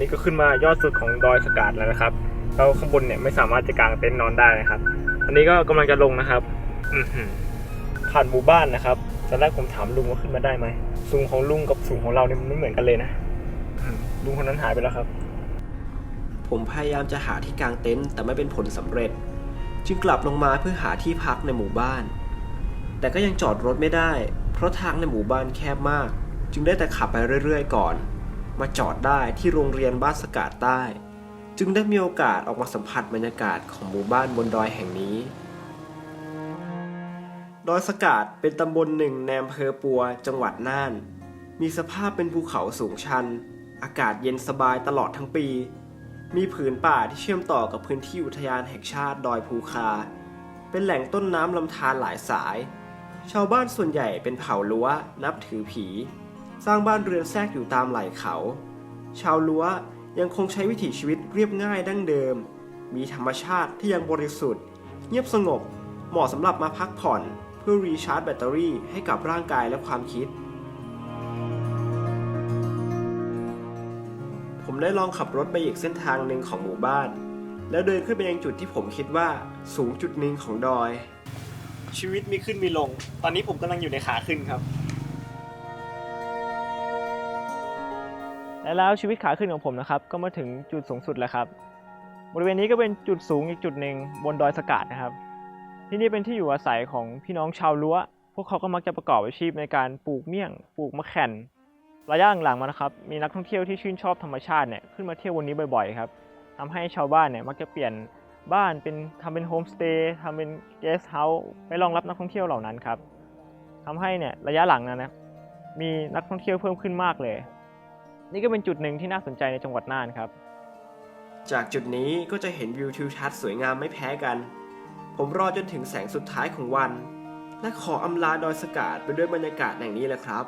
นี้ก็ขึ้นมายอดสุดของดอยสกาดแล้วนะครับแล้วข้างบนเนี่ยไม่สามารถจะกางเต็นท์นอนได้นะครับ อันนี้ก็กำลังจะลงนะครับอผ่านหมู่บ้านนะครับตอนแรกผมถามลุงว่าขึ้นมาได้ไหมสูงของลุงกับสูงของเราเนี่ยมันไม่เหมือนกันเลยนะลุงคนนั้นหายไปแล้วครับ ผมพยายามจะหาที่กางเต็นท์แต่ไม่เป็นผลสำเร็จ จึงกลับลงมาเพื่อหาที่พักในหมู่บ้าน แต่ก็ยังจอดรถไม่ได้ เพราะทางในหมู่บ้านแคบมาก จึงได้แต่ขับไปเรื่อย ๆ ก่อน มาจอดได้ที่โรงเรียนบ้านสกาดใต้ จึงได้มีโอกาสออกมาสัมผัสบรรยากาศของหมู่บ้านบนดอยแห่งนี้ ดอยสกาดเป็นตำบลหนึ่งในอำเภอปัวจังหวัดน่าน มีสภาพเป็นภูเขาสูงชัน อากาศเย็นสบายตลอดทั้งปี มีผืนป่าที่เชื่อมต่อกับพื้นที่อุทยานแห่งชาติดอยภูคา เป็นแหล่งต้นน้ำลำธารหลายสาย ชาวบ้านส่วนใหญ่เป็นเผ่าล้วนับถือผี สร้างบ้านเรือนแทรกอยู่ตามไหล่เขา ชาวล้วยังคงใช้วิถีชีวิตเรียบง่ายดั้งเดิม มีธรรมชาติที่ยังบริสุทธิ์ เงียบสงบ เหมาะสำหรับมาพักผ่อน เพื่อรีชาร์จแบตเตอรี่ให้กับร่างกายและความคิด ผมได้ลองขับรถไปอีกเส้นทางหนึ่งของหมู่บ้าน แล้วเดินขึ้นไปยังจุดที่ผมคิดว่าสูงจุดหนึ่งของดอย ชีวิตมีขึ้นมีลง ตอนนี้ผมกำลังอยู่ในขาขึ้นครับ และแล้วชีวิตขาขึ้นของผมนะครับ ก็มาถึงจุดสูงสุดแล้วครับ บริเวณนี้ก็เป็นจุดสูงอีกจุดหนึ่งบนดอยสกาดนะครับ ที่นี่เป็นที่อยู่อาศัยของพี่น้องชาวล้วพวกเขาก็มักจะประกอบอาชีพในการปลูกเมี่ยง ปลูกมะแข่นระยะหลังๆมานะครับ มีนักท่องเที่ยวที่ชื่นชอบธรรมชาติเนี่ยขึ้นมาเที่ยววันนี้บ่อยๆครับทำให้ชาวบ้านเนี่ยมักจะเปลี่ยนบ้านเป็นทำเป็นโฮมสเตย์ทำเป็นเกสต์เฮาส์ไว้รองรับนักท่องเที่ยวเหล่านั้นครับทำให้เนี่ยระยะหลังนะนะมีนักท่องเที่ยวเพิ่มขึ้นมากเลย นี่ก็เป็นจุดหนึ่งที่น่าสนใจในจังหวัดน่านครับ จากจุดนี้ก็จะเห็นวิวทิวทัศน์สวยงามไม่แพ้กัน ผมรอจนถึงแสงสุดท้ายของวัน และขออำลาดอยสกาดไปด้วยบรรยากาศแห่งนี้แหละครับ